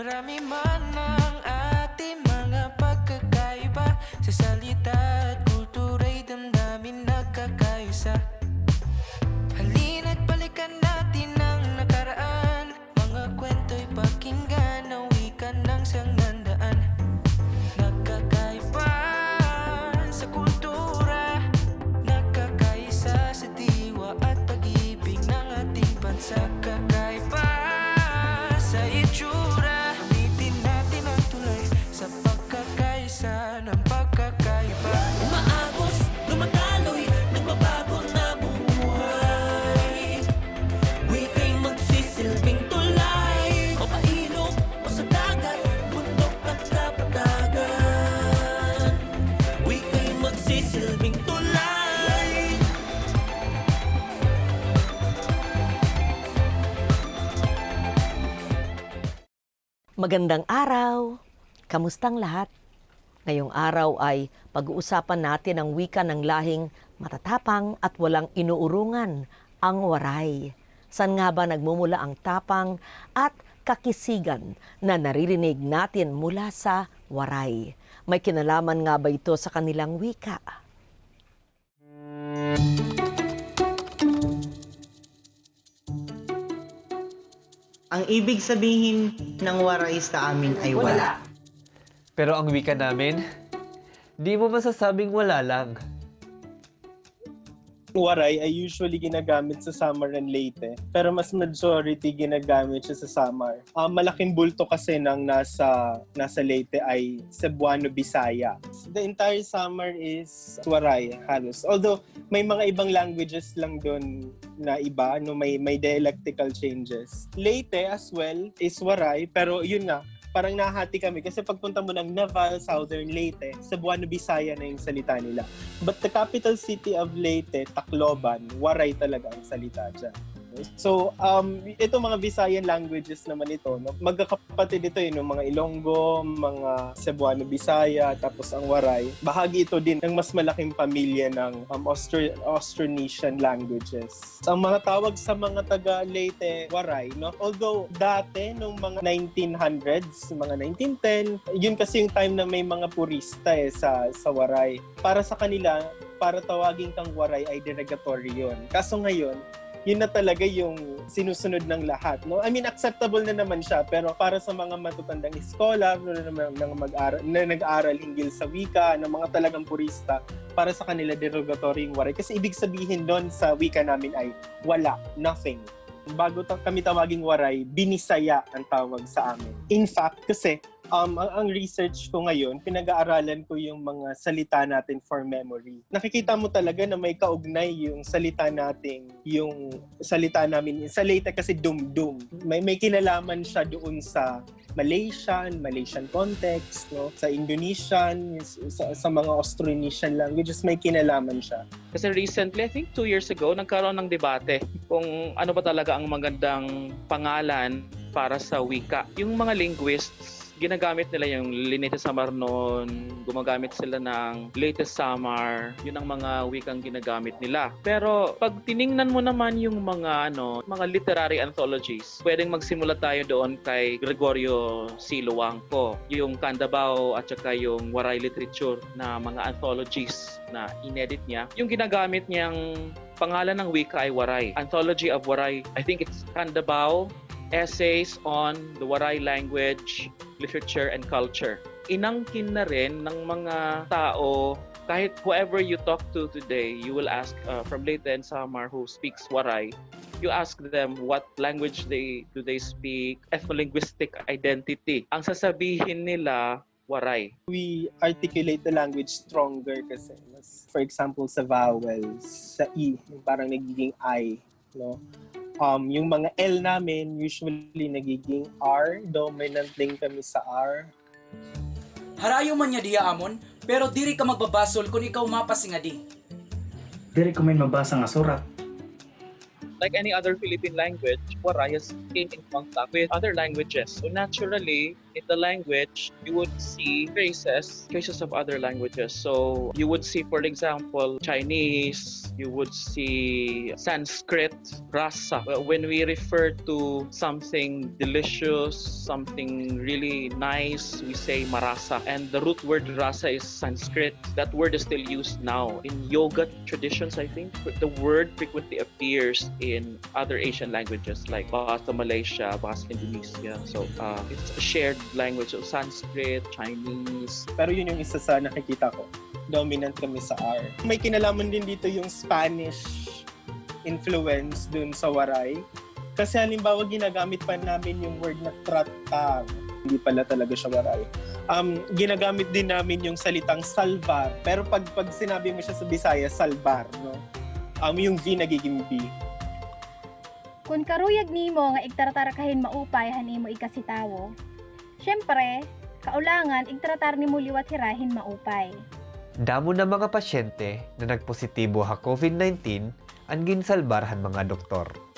Marami man ang ating Magandang araw! Kamustang lahat? Ngayong araw ay pag-uusapan natin ang wika ng lahing matatapang at walang inuurungan, ang waray. San nga ba nagmumula ang tapang at kakisigan na naririnig natin mula sa waray? May kinalaman nga ba ito sa kanilang wika? Ang ibig sabihin ng waray sa amin ay wala. Pero ang wika namin, di mo masasabing wala lang. Waray ay usually ginagamit sa Samar and Leyte, pero mas majority ginagamit siya sa Samar. Ang malaking bulto kasi ng nasa nasa Leyte ay Cebuano Bisaya. The entire Samar is Waray halos. Although may mga ibang languages lang doon na iba, no may may dialectical changes. Leyte as well is Waray, pero yun nga, parang nahati kami kasi pagpunta mo ng Naval, Southern Leyte, Cebuano Bisaya na yung salita nila. But the capital city of Leyte, Tacloban, Waray talaga ang salita dyan. So, um, ito mga Visayan languages naman ito. No? Magkakapatid ito yun, yung mga Ilonggo, mga Cebuano Bisaya, tapos ang Waray. Bahagi ito din ng mas malaking pamilya ng um, Austro- Austronesian languages. Ang mga tawag sa mga taga Leyte, Waray, no? although dati, nung mga 1900s, mga 1910, yun kasi yung time na may mga purista eh, sa, sa Waray. Para sa kanila, para tawagin kang Waray ay derogatory yun. Kaso ngayon, yun na talaga yung sinusunod ng lahat. No? I mean, acceptable na naman siya, pero para sa mga matutandang scholar, no, na, na, na, mag-aral, na nag-aral hinggil sa wika, ng mga talagang purista, para sa kanila derogatory yung waray. Kasi ibig sabihin doon sa wika namin ay wala, nothing. Bago ta- kami tawaging waray, binisaya ang tawag sa amin. In fact, kasi um, ang, ang research ko ngayon, pinag-aaralan ko yung mga salita natin for memory. Nakikita mo talaga na may kaugnay yung salita nating, yung salita namin. Sa Leyte kasi dum-dum. May, may kinalaman siya doon sa Malaysian, Malaysian context, no? sa Indonesian, sa, sa mga Austronesian languages, may kinalaman siya. Kasi recently, I think two years ago, nagkaroon ng debate kung ano ba talaga ang magandang pangalan para sa wika. Yung mga linguists, ginagamit nila yung Linete Samar noon, gumagamit sila ng latest Samar, yun ang mga wikang ginagamit nila. Pero pag tiningnan mo naman yung mga ano, mga literary anthologies, pwedeng magsimula tayo doon kay Gregorio C. Luangco, yung Candabao at saka yung Waray Literature na mga anthologies na inedit niya. Yung ginagamit niyang pangalan ng wika ay Waray. Anthology of Waray. I think it's Candabao, essays on the Waray language, literature, and culture. Inangkin na rin ng mga tao kahit whoever you talk to today, you will ask uh, from Leyte and Samar who speaks Waray, you ask them what language they do they speak, ethnolinguistic identity. Ang sasabihin nila, Waray. we articulate the language stronger kasi. Mas, for example, sa vowels, sa E, parang nagiging I, no? Um, yung mga L namin, usually nagiging R. Dominant din kami sa R. Harayo man niya diya amon, pero diri ka magbabasol kung ikaw mapasinga di. Diri ko may mabasa nga surat. like any other Philippine language, Waray has came in contact with other languages. So naturally, in the language, you would see traces, traces of other languages. So you would see, for example, Chinese, you would see Sanskrit, rasa. When we refer to something delicious, something really nice, we say marasa. And the root word rasa is Sanskrit. That word is still used now. In yoga traditions, I think, the word frequently appears in other Asian languages like Bahasa Malaysia, Bahasa Indonesia. So uh, it's a shared language of Sanskrit, Chinese, Pero yun yung isa sa nakikita ko. Dominant kami sa R. May kinalaman din dito yung Spanish influence dun sa Waray. Kasi halimbawa ginagamit pa namin yung word na tratar. Hindi pala talaga siya Waray. Um, ginagamit din namin yung salitang salvar. Pero pag, pag sinabi mo siya sa Bisaya, salvar. No? Um, yung V nagiging B. Kung karuyag nimo nga igtaratarakahin maupay hanimo ikasitawo, syempre, kaulangan igtratar nimo liwat hirahin maupay. Damo na mga pasyente na nagpositibo ha COVID-19 ang ginsalbarhan mga doktor.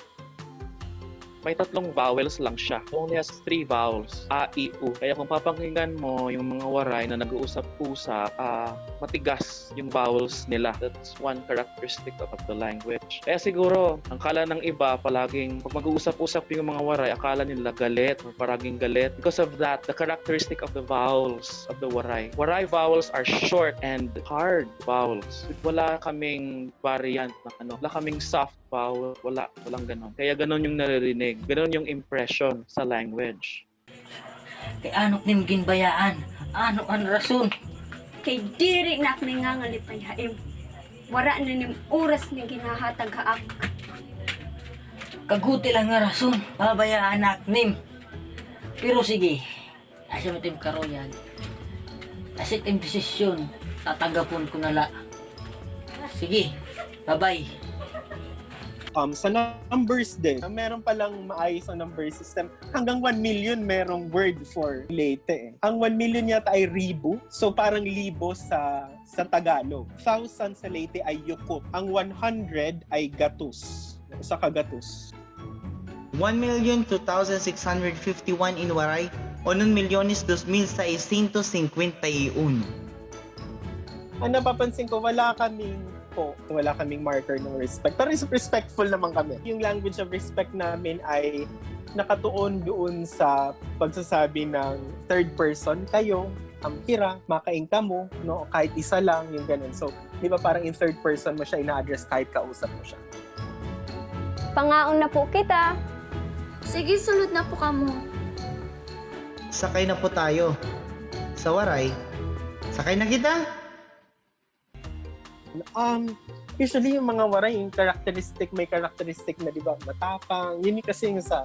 May tatlong vowels lang siya. Only has three vowels. A, I, U. Kaya kung papakinggan mo yung mga waray na nag-uusap-usap, ah, matigas yung vowels nila. That's one characteristic of the language. Kaya siguro, ang kala ng iba, palaging pag mag-uusap-usap yung mga waray, akala nila galit or paraging galit. Because of that, the characteristic of the vowels of the waray. Waray vowels are short and hard vowels. Wala kaming variant ng ano, wala kaming soft vowel, wala, walang ganon. Kaya ganon yung naririnig, ganon yung impression sa language. Kay anok nim ginbayaan. Ano ang rason? Kay diri na nga lipayaim. Wara na nim oras na ginahatag haak. Kaguti lang nga rason. Pabayaan anak nim. Pero sige. Asa mo tim karoyan. Asit im desisyon. Tatanggapon ko na la. Sige. Bye-bye. Um, sa numbers din, meron palang maayos ang number system. Hanggang 1 million merong word for Leyte. Eh. Ang 1 million yata ay ribu. So parang libo sa sa Tagalog. Thousand sa Leyte ay yukot. Ang 100 ay gatus. Sa kagatus. 1,2651 in Waray o nun milyones 2,651. Ang napapansin ko, wala kaming po, wala kaming marker ng respect. Pero is- respectful naman kami. Yung language of respect namin ay nakatuon doon sa pagsasabi ng third person, kayo, ang kira, makaing ka mo, no? kahit isa lang, yung ganun. So, di ba parang in third person mo siya ina-address kahit kausap mo siya. Pangaon na po kita. Sige, sulod na po kamo. Sakay na po tayo. Sa Waray, sakay na kita. Um, usually yung mga waray, yung characteristic, may characteristic na, di ba, matapang. Yun kasi yung sa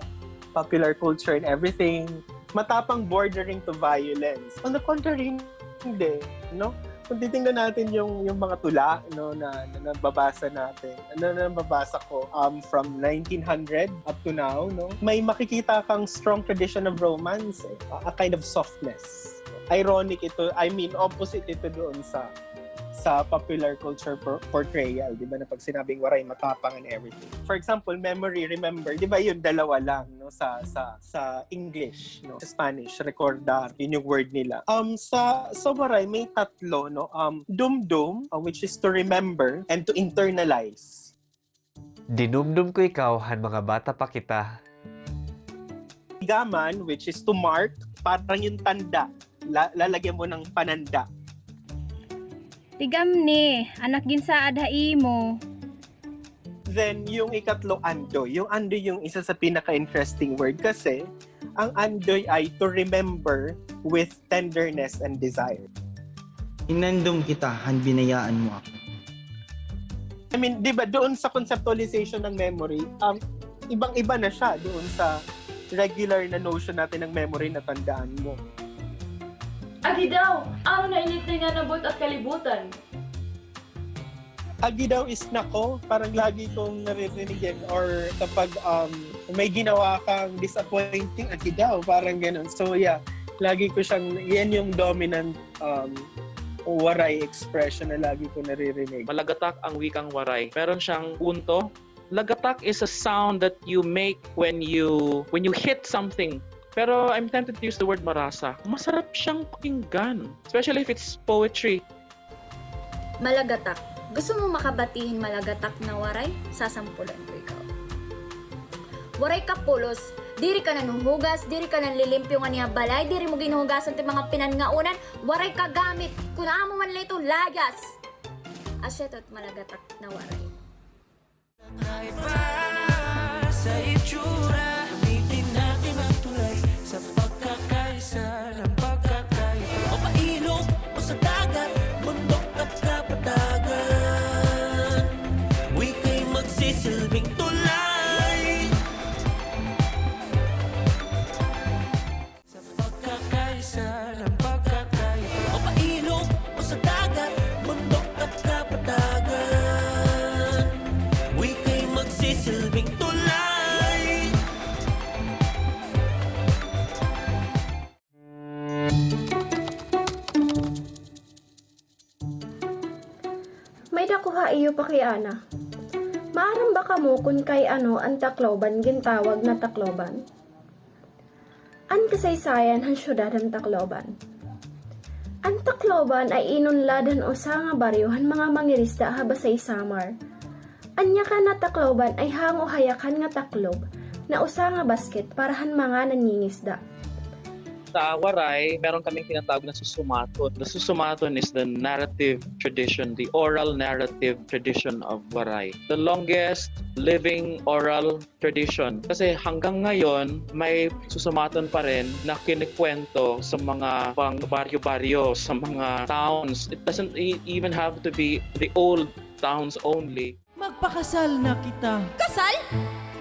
popular culture and everything. Matapang bordering to violence. On the contrary, hindi. No? Kung titingnan natin yung yung mga tula no na, na nababasa natin. Ano na nababasa ko um from 1900 up to now no. May makikita kang strong tradition of romance, eh. a kind of softness. Ironic ito, I mean opposite ito doon sa sa popular culture por- portrayal, di ba, na pag sinabing waray, matapang and everything. For example, memory, remember, di ba yun, dalawa lang, no, sa, sa, sa English, no, sa Spanish, recordar, yun yung word nila. Um, sa, sa waray, may tatlo, no, um, dum-dum, uh, which is to remember and to internalize. Dinumdum ko ikaw han mga bata pa kita. Gaman, which is to mark, parang yung tanda, La- lalagyan mo ng pananda. Tigam ni, anak ginsaad haimo. Then, yung ikatlo, andoy. Yung andoy yung isa sa pinaka-interesting word kasi ang andoy ay to remember with tenderness and desire. Inandom kita, han binayaan mo ako. I mean, di ba, doon sa conceptualization ng memory, um, ibang-iba na siya doon sa regular na notion natin ng memory na tandaan mo. Agi daw, ano na init na nga nabot at kalibutan? Agi daw is nako, parang lagi kong naririnig yan. Or kapag um, may ginawa kang disappointing, agi daw, parang ganun. So yeah, lagi ko siyang, yan yung dominant um, waray expression na lagi ko naririnig. Malagatak ang wikang waray. Meron siyang punto. Lagatak is a sound that you make when you when you hit something Pero I'm tempted to use the word marasa. Masarap siyang pakinggan. Especially if it's poetry. Malagatak. Gusto mo makabatihin malagatak na waray? Sasampulan ko ikaw. Waray ka pulos. Diri ka nanuhugas, diri ka nanlilimpyo nga niya balay, diri mo ginuhugasan ti mga pinangaunan, waray ka gamit. Kung mo man ito, layas. Asyatot malagatak na waray. Sa itsura pa kay Ana. Maaram ba kamo kung kay ano ang Tacloban gintawag na Tacloban? An kasaysayan han syudad ang Tacloban. Ang Tacloban ay inunladan o sa nga baryohan mga mangirisda habasay samar. Anya ka na Tacloban ay hango hayakan nga taklob na usa nga basket parahan mga nangingisda. Sa Waray, meron kaming tinatawag na susumaton. The susumaton is the narrative tradition, the oral narrative tradition of Waray. The longest living oral tradition. Kasi hanggang ngayon, may susumaton pa rin na kinikwento sa mga pang baryo-baryo, sa mga towns. It doesn't e- even have to be the old towns only. Magpakasal na kita Kasal?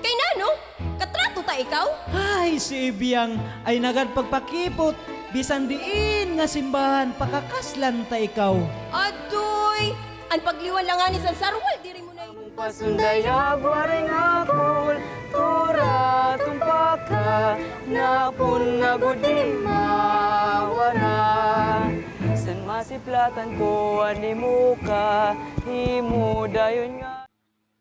Kay nano? Katrato ta ikaw? Ay, si Ibiyang ay nagpagpakipot Bisan diin nga simbahan Pakakaslan ta ikaw Adoy! Ang pagliwan lang nga ni San Sarwal, diri mo na Pasundayag waring akul Tura tumpaka Napun nga gudim mawara San masiplatan ko animuka Himu dayon nga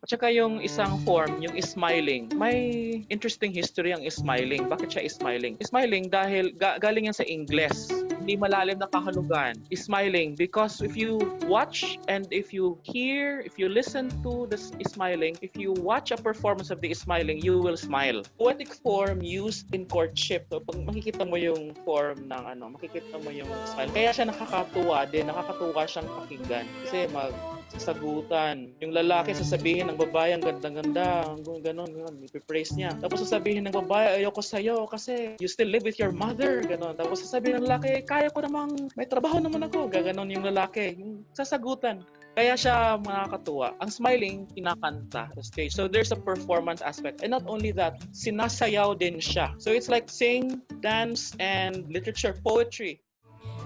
At saka yung isang form, yung smiling. May interesting history ang smiling. Bakit siya smiling? Smiling dahil ga- galing yan sa Ingles. Hindi malalim na kahalugan. Smiling because if you watch and if you hear, if you listen to the smiling, if you watch a performance of the smiling, you will smile. Poetic form used in courtship. So, pag makikita mo yung form ng ano, makikita mo yung smile. Kaya siya nakakatuwa din, nakakatuwa siyang pakinggan. Kasi mag sasagutan. Yung lalaki sasabihin ng babae, ang ganda-ganda, hanggang ganon, ganon, ipipraise niya. Tapos sasabihin ng babae, ayoko sa'yo kasi you still live with your mother, ganon. Tapos sasabihin ng lalaki, kaya ko namang, may trabaho naman ako, gaganon yung lalaki. Yung sasagutan. Kaya siya makakatuwa. Ang smiling, kinakanta sa stage. So there's a performance aspect. And not only that, sinasayaw din siya. So it's like sing, dance, and literature, poetry.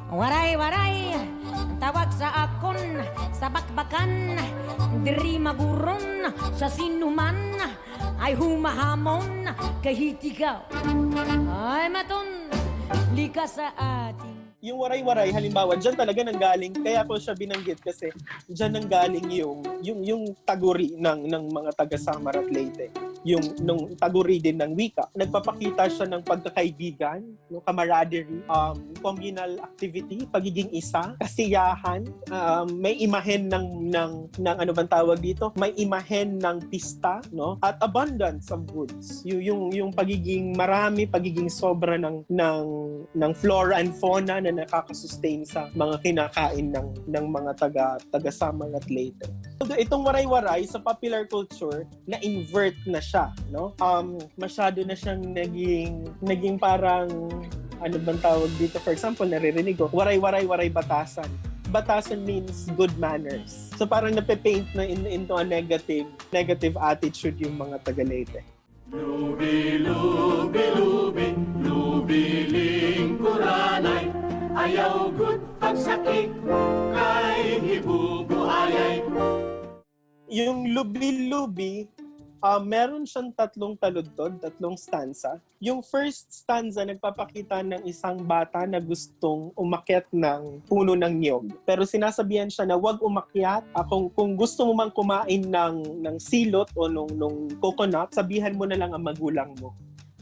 Waray, waray, tawag sa akon, sa bakbakan, diri maguron, sa sinuman, ay humahamon, kahit ikaw, ay maton, lika sa atin. Yung waray-waray halimbawa diyan talaga nanggaling kaya ko siya binanggit kasi diyan nanggaling yung yung yung taguri ng ng mga taga Samar at Leyte. Yung nung taguri din ng wika. Nagpapakita siya ng pagkakaibigan no camaraderie um communal activity pagiging isa kasiyahan um, may imahen ng ng ng ano bang tawag dito? May imahen ng pista no at abundance of goods. Yung yung yung pagiging marami pagiging sobra ng ng ng flora and fauna na nakakasustain sa mga kinakain ng ng mga taga taga Samar at Leyte. Itong waray-waray sa popular culture na invert na siya, no? Um masyado na siyang naging naging parang ano bang tawag dito? For example, naririnig ko, waray-waray, waray batasan. Batasan means good manners. So parang nape-paint na in, into a negative negative attitude yung mga taga Leyte. Lubi, lubi, Ayaw pagsakit kay hibubuayay Yung lubi-lubi, ah, meron siyang tatlong taludtod, tatlong stanza. Yung first stanza nagpapakita ng isang bata na gustong umakyat ng puno ng niyog. Pero sinasabihan siya na wag umakyat. Ah, kung, kung gusto mo mang kumain ng, ng silot o nung, nung coconut, sabihan mo na lang ang magulang mo.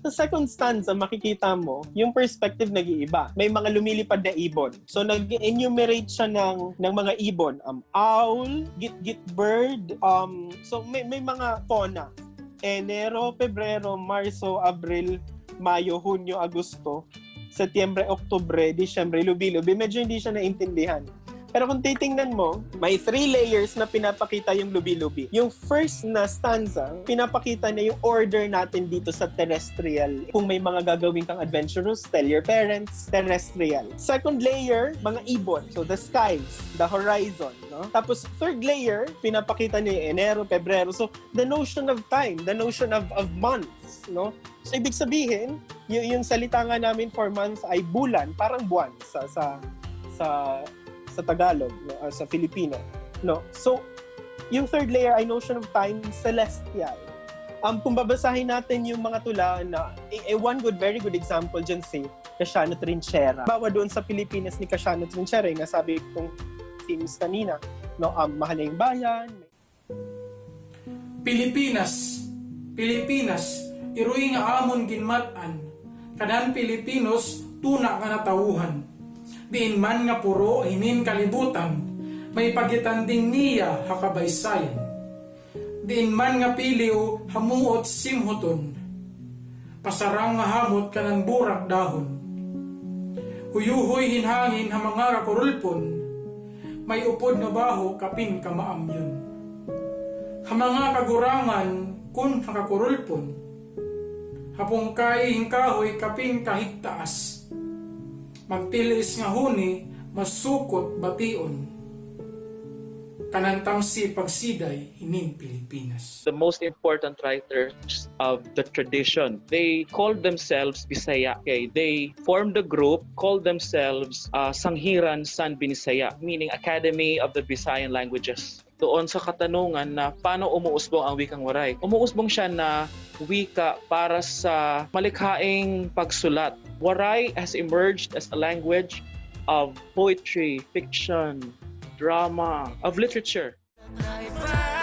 Sa second stanza, makikita mo, yung perspective nag-iiba. May mga lumilipad na ibon. So, nag-enumerate siya ng, ng mga ibon. Um, owl, git-git bird. Um, so, may, may mga fauna. Enero, Pebrero, Marso, Abril, Mayo, Hunyo, Agosto, Setyembre, Oktubre, Disyembre, Lubi-Lubi. Medyo hindi siya naintindihan. Pero kung titingnan mo, may three layers na pinapakita yung lubi-lubi. Yung first na stanza, pinapakita niya yung order natin dito sa terrestrial. Kung may mga gagawin kang adventurous, tell your parents, terrestrial. Second layer, mga ibon. So the skies, the horizon. No? Tapos third layer, pinapakita niya yung Enero, Pebrero. So the notion of time, the notion of, of months. No? So ibig sabihin, yung, yung salita nga namin for months ay bulan, parang buwan sa sa sa sa Tagalog, uh, sa Filipino. No? So, yung third layer ay notion of time celestial. Um, kung babasahin natin yung mga tula na, eh, eh, one good, very good example dyan si Casiano Trinchera. Bawa doon sa Pilipinas ni Casiano Trinchera, yung nasabi kong themes kanina, no, um, mahal yung bayan, Pilipinas, Pilipinas, iruy nga amon ginmatan, kadan Pilipinos, tuna nga natauhan. Diin man nga puro hinin kalibutan, may pagitanding niya hakabaysayan. Diin man nga piliw hamuot simhuton, pasarang nga hamot kanan burak dahon. Huyuhoy hinhangin ha mga kakurulpon, may upod nga baho kapin kamaamyon. Ha mga kagurangan kun hakakurulpon, hapong kay hingkahoy kaping kahigtaas. Magtilis nga huni, masukot bation. Kanantang si pagsiday hinin Pilipinas. the most important writers of the tradition. They called themselves Bisaya. Okay, they formed a group called themselves uh, Sanghiran San Binisaya, meaning Academy of the Visayan Languages. Doon sa katanungan na paano umuusbong ang wikang waray. Umuusbong siya na wika para sa malikhaing pagsulat. Waray has emerged as a language of poetry, fiction, drama, of literature. Sa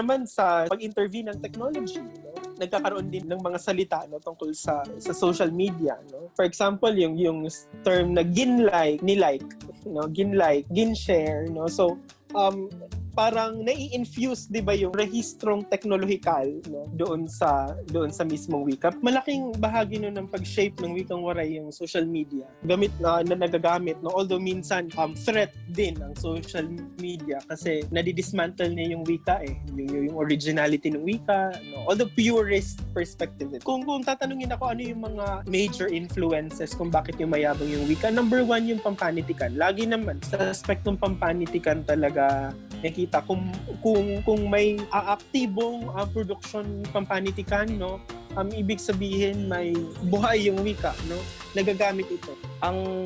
naman sa pag-intervene ng technology, no? nagkakaroon din ng mga salita no tungkol sa sa social media no? For example yung yung term na ginlike ni-like no ginlike gin-share no? So um parang nai-infuse 'di ba yung rehistrong teknolohikal no doon sa doon sa mismong wika. Malaking bahagi no ng pag-shape ng wikang waray yung social media. Gamit na, na nagagamit no although minsan um threat din ang social media kasi nadidismantle niya yung wika eh. Yung, yung, originality ng wika no although purist perspective. It. kung kung tatanungin ako ano yung mga major influences kung bakit yung mayabang yung wika? Number one yung pampanitikan lagi naman sa aspect ng pampanitikan talaga nakita kung kung kung may aaktibong uh, production pampanitikan no? Um, ibig sabihin may buhay yung wika no? Nagagamit ito ang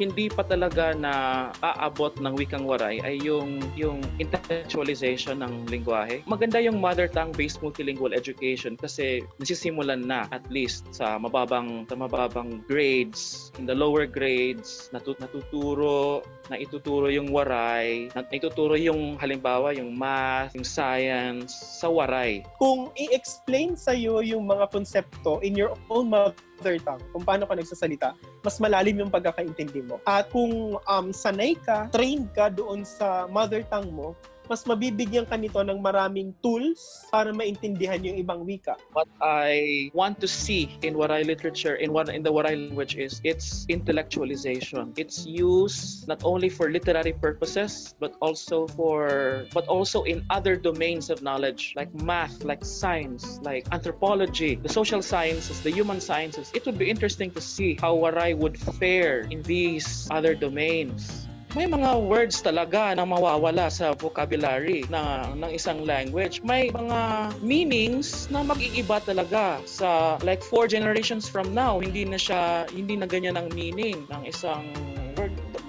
hindi pa talaga na aabot ng wikang waray ay yung yung intellectualization ng lingwahe. Maganda yung mother tongue based multilingual education kasi nasisimulan na at least sa mababang sa mababang grades, in the lower grades, natut natuturo na ituturo yung waray, na ituturo yung halimbawa yung math, yung science sa waray. kung i-explain sa iyo yung mga konsepto in your own mother tongue, kung paano ka nagsasalita, mas malalim yung pagkakaintindi mo. At kung um, sanay ka, trained ka doon sa mother tongue mo, mas mabibigyan ka nito ng maraming tools para maintindihan yung ibang wika. What I want to see in Waray literature, in what in the Waray language is its intellectualization. Its use not only for literary purposes, but also for but also in other domains of knowledge like math, like science, like anthropology, the social sciences, the human sciences. It would be interesting to see how Waray would fare in these other domains. May mga words talaga na mawawala sa vocabulary na, ng isang language. May mga meanings na mag-iiba talaga sa like four generations from now. Hindi na siya, hindi na ganyan ang meaning ng isang.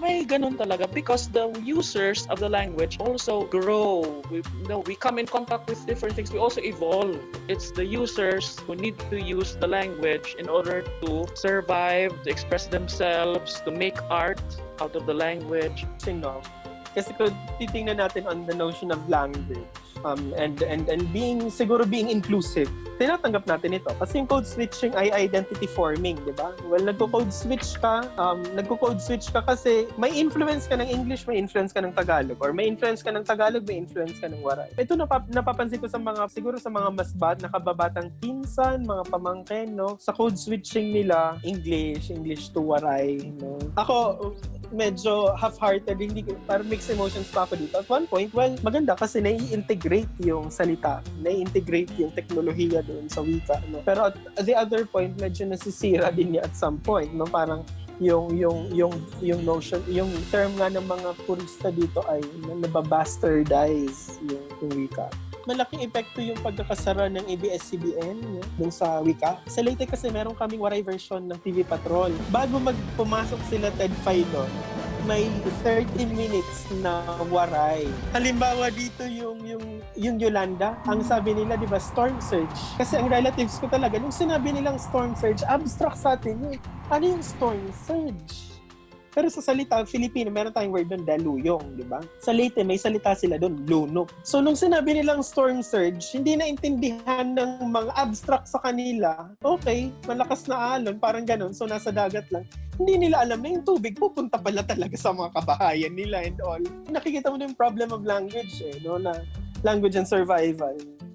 May ganun talaga because the users of the language also grow. We, you know, we come in contact with different things. We also evolve. It's the users who need to use the language in order to survive, to express themselves, to make art out of the language. no? Kasi kung titingnan natin on the notion of language um, and, and, and being, siguro being inclusive, tinatanggap natin ito. Kasi yung code switching ay identity forming, di ba? Well, nagko-code switch ka, um, nagko-code switch ka kasi may influence ka ng English, may influence ka ng Tagalog. Or may influence ka ng Tagalog, may influence ka ng Waray. Ito napap- napapansin ko sa mga, siguro sa mga mas bat, nakababatang pinsan, mga pamangkin, no? Sa code switching nila, English, English to Waray, no? Ako, medyo half-hearted, hindi parang mixed emotions pa ako dito. At one point, well, maganda kasi nai-integrate yung salita, nai-integrate yung teknolohiya doon sa wika, no? Pero at, the other point, medyo nasisira din niya at some point, no? Parang yung yung yung yung notion yung term nga ng mga purista dito ay na nababastardize yung, yung wika malaking epekto yung pagkakasara ng ABS-CBN no, dun sa wika. Sa Leyte kasi meron kaming waray version ng TV Patrol. Bago magpumasok sila Ted Fido, may 30 minutes na waray. Halimbawa dito yung yung yung Yolanda, ang sabi nila 'di ba storm surge. Kasi ang relatives ko talaga nung sinabi nilang storm surge, abstract sa atin. Ano yung storm surge? Pero sa salita Filipino, meron tayong word doon, daluyong, di ba? Sa Leyte, may salita sila doon, luno. So, nung sinabi nilang storm surge, hindi na intindihan ng mga abstract sa kanila, okay, malakas na alon, parang ganun, so nasa dagat lang. Hindi nila alam na yung tubig pupunta pala talaga sa mga kabahayan nila and all. Nakikita mo na yung problem of language, eh, no? Na language and survival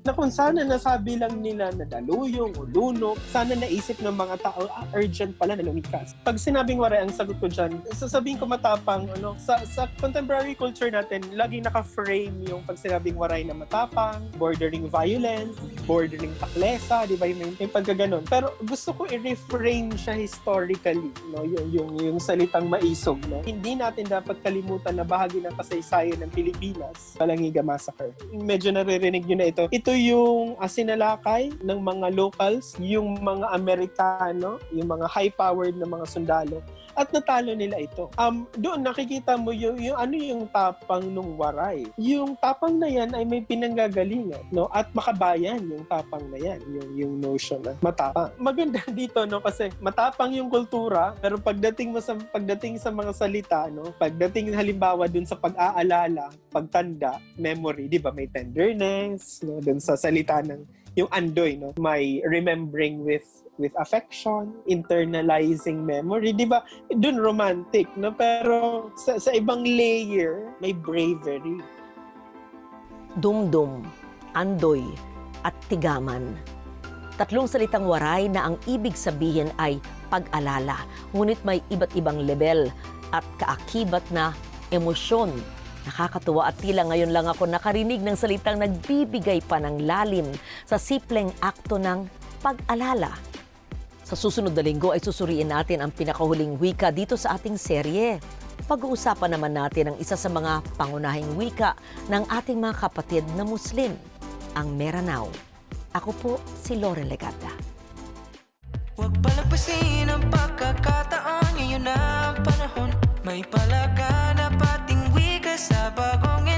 na kung sana nasabi lang nila na daluyong o lunok, sana naisip ng mga tao, ah, urgent pala na lumikas. Pag sinabing waray, ang sagot ko dyan, sasabihin ko matapang, ano, sa, sa contemporary culture natin, lagi naka-frame yung pag sinabing waray na matapang, bordering violent, bordering taklesa, di ba, yung, yung pagkaganon. Pero gusto ko i-reframe siya historically, no, yung, yung, yung salitang maisog, no. Hindi natin dapat kalimutan na bahagi ng kasaysayan ng Pilipinas, Palangiga Massacre. Medyo naririnig nyo na ito. Ito yung uh, sinalakay ng mga locals, yung mga Amerikano, yung mga high-powered na mga sundalo at natalo nila ito. Um, doon nakikita mo yung, yung ano yung tapang nung waray. Yung tapang na yan ay may pinanggagalingan, no? At makabayan yung tapang na yan, yung, yung notion na matapang. Maganda dito, no? Kasi matapang yung kultura, pero pagdating mo sa, pagdating sa mga salita, no? Pagdating halimbawa dun sa pag-aalala, pagtanda, memory, di ba? May tenderness, no? Dun sa salita ng yung andoy, no? May remembering with with affection, internalizing memory, di ba? Doon romantic, no? Pero sa, sa ibang layer, may bravery. Dumdum, andoy, at tigaman. Tatlong salitang waray na ang ibig sabihin ay pag-alala, ngunit may iba't ibang level at kaakibat na emosyon. Nakakatuwa at tila ngayon lang ako nakarinig ng salitang nagbibigay pa ng lalim sa simpleng akto ng pag-alala. Sa susunod na linggo ay susuriin natin ang pinakahuling wika dito sa ating serye. Pag-uusapan naman natin ang isa sa mga pangunahing wika ng ating mga kapatid na Muslim, ang Meranao. Ako po si Lore Legata. Huwag palagpasin ang pagkakataon Ngayon ang panahon May palaganap ating wika sa bagong